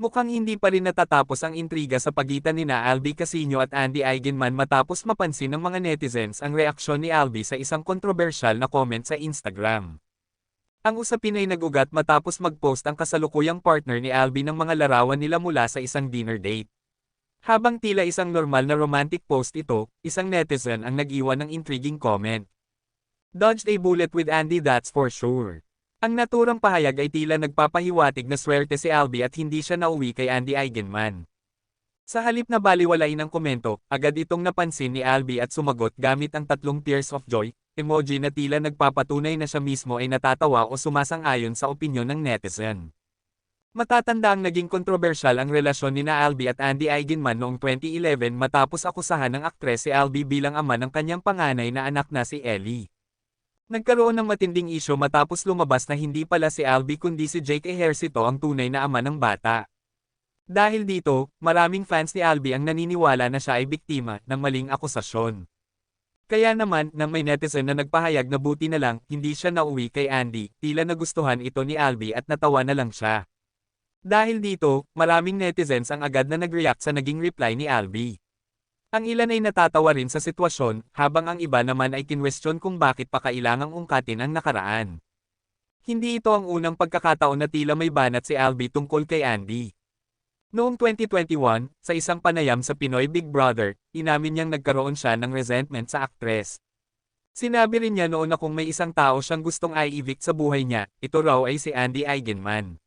Mukhang hindi pa rin natatapos ang intriga sa pagitan nina Albi Casino at Andy Eigenman matapos mapansin ng mga netizens ang reaksyon ni Albi sa isang kontrobersyal na comment sa Instagram. Ang usapin ay nagugat matapos mag-post ang kasalukuyang partner ni Albi ng mga larawan nila mula sa isang dinner date. Habang tila isang normal na romantic post ito, isang netizen ang nag-iwan ng intriguing comment. Dodged a bullet with Andy that's for sure. Ang naturang pahayag ay tila nagpapahiwatig na swerte si Albi at hindi siya nauwi kay Andy Eigenman. Sa halip na baliwalain ang komento, agad itong napansin ni Albi at sumagot gamit ang tatlong tears of joy, emoji na tila nagpapatunay na siya mismo ay natatawa o sumasang-ayon sa opinyon ng netizen. Matatanda ang naging kontrobersyal ang relasyon ni na Albi at Andy Eigenman noong 2011 matapos akusahan ng aktres si Albi bilang ama ng kanyang panganay na anak na si Ellie. Nagkaroon ng matinding isyo matapos lumabas na hindi pala si Albi kundi si Jake Ejercito ang tunay na ama ng bata. Dahil dito, maraming fans ni Albi ang naniniwala na siya ay biktima ng maling akusasyon. Kaya naman, nang may netizen na nagpahayag na buti na lang, hindi siya nauwi kay Andy, tila nagustuhan ito ni Albi at natawa na lang siya. Dahil dito, maraming netizens ang agad na nag-react sa naging reply ni Albi. Ang ilan ay natatawa rin sa sitwasyon, habang ang iba naman ay kinwestiyon kung bakit pa kailangang ungkatin ang nakaraan. Hindi ito ang unang pagkakataon na tila may banat si Albi tungkol kay Andy. Noong 2021, sa isang panayam sa Pinoy Big Brother, inamin niyang nagkaroon siya ng resentment sa aktres. Sinabi rin niya noon na kung may isang tao siyang gustong i-evict sa buhay niya, ito raw ay si Andy Eigenman.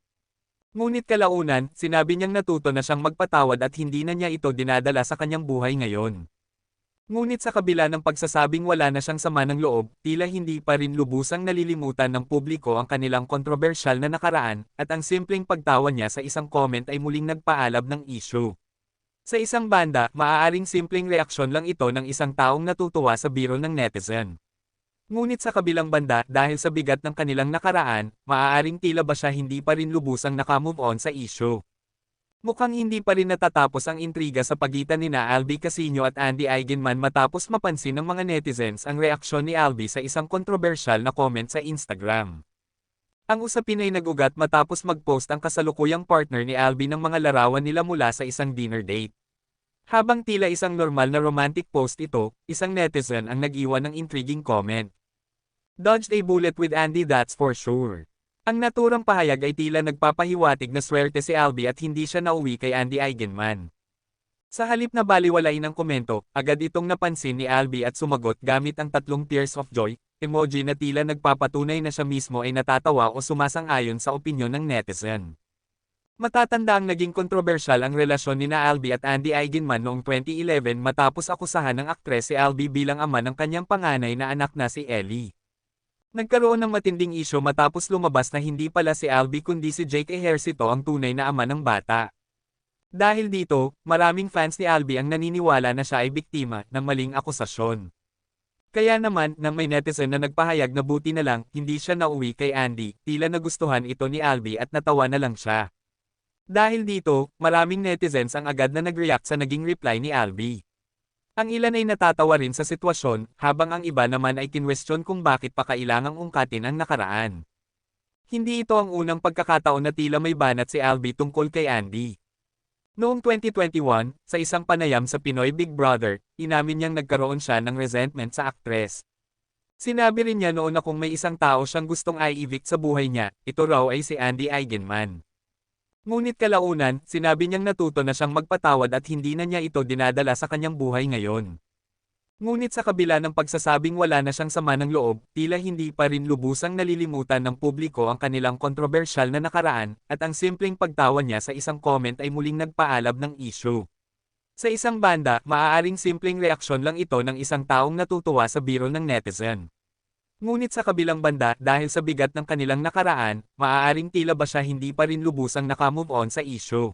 Ngunit kalaunan, sinabi niyang natuto na siyang magpatawad at hindi na niya ito dinadala sa kanyang buhay ngayon. Ngunit sa kabila ng pagsasabing wala na siyang sama ng loob, tila hindi pa rin lubusang nalilimutan ng publiko ang kanilang kontrobersyal na nakaraan, at ang simpleng pagtawa niya sa isang comment ay muling nagpaalab ng issue. Sa isang banda, maaaring simpleng reaksyon lang ito ng isang taong natutuwa sa biro ng netizen. Ngunit sa kabilang banda dahil sa bigat ng kanilang nakaraan, maaaring tila ba siya hindi pa rin lubusang nakamove on sa issue. Mukhang hindi pa rin natatapos ang intriga sa pagitan nina Albi Casino at Andy Eigenman matapos mapansin ng mga netizens ang reaksyon ni Albi sa isang kontrobersyal na comment sa Instagram. Ang usapin ay nagugat matapos mag-post ang kasalukuyang partner ni Albi ng mga larawan nila mula sa isang dinner date. Habang tila isang normal na romantic post ito, isang netizen ang nag-iwan ng intriguing comment. Dodged a bullet with Andy that's for sure. Ang naturang pahayag ay tila nagpapahiwatig na swerte si Albi at hindi siya nauwi kay Andy Eigenman. Sa halip na baliwalain ang komento, agad itong napansin ni Albi at sumagot gamit ang tatlong tears of joy, emoji na tila nagpapatunay na siya mismo ay natatawa o sumasang-ayon sa opinyon ng netizen. Matatanda ang naging kontrobersyal ang relasyon ni na Albi at Andy Eigenman noong 2011 matapos akusahan ng aktres si Albi bilang ama ng kanyang panganay na anak na si Ellie. Nagkaroon ng matinding isyo matapos lumabas na hindi pala si Albi kundi si Jake Ejercito ang tunay na ama ng bata. Dahil dito, maraming fans ni Albi ang naniniwala na siya ay biktima ng maling akusasyon. Kaya naman, nang may netizen na nagpahayag na buti na lang, hindi siya nauwi kay Andy, tila nagustuhan ito ni Albi at natawa na lang siya. Dahil dito, maraming netizens ang agad na nag-react sa naging reply ni Albi. Ang ilan ay natatawa rin sa sitwasyon, habang ang iba naman ay kinwestiyon kung bakit pa kailangang ungkatin ang nakaraan. Hindi ito ang unang pagkakataon na tila may banat si Albi tungkol kay Andy. Noong 2021, sa isang panayam sa Pinoy Big Brother, inamin niyang nagkaroon siya ng resentment sa aktres. Sinabi rin niya noon na kung may isang tao siyang gustong i-evict sa buhay niya, ito raw ay si Andy Eigenman. Ngunit kalaunan, sinabi niyang natuto na siyang magpatawad at hindi na niya ito dinadala sa kanyang buhay ngayon. Ngunit sa kabila ng pagsasabing wala na siyang sama ng loob, tila hindi pa rin lubusang nalilimutan ng publiko ang kanilang kontrobersyal na nakaraan, at ang simpleng pagtawa niya sa isang comment ay muling nagpaalab ng issue. Sa isang banda, maaaring simpleng reaksyon lang ito ng isang taong natutuwa sa biro ng netizen. Ngunit sa kabilang banda dahil sa bigat ng kanilang nakaraan, maaaring tila ba siya hindi pa rin lubusang nakamove on sa issue.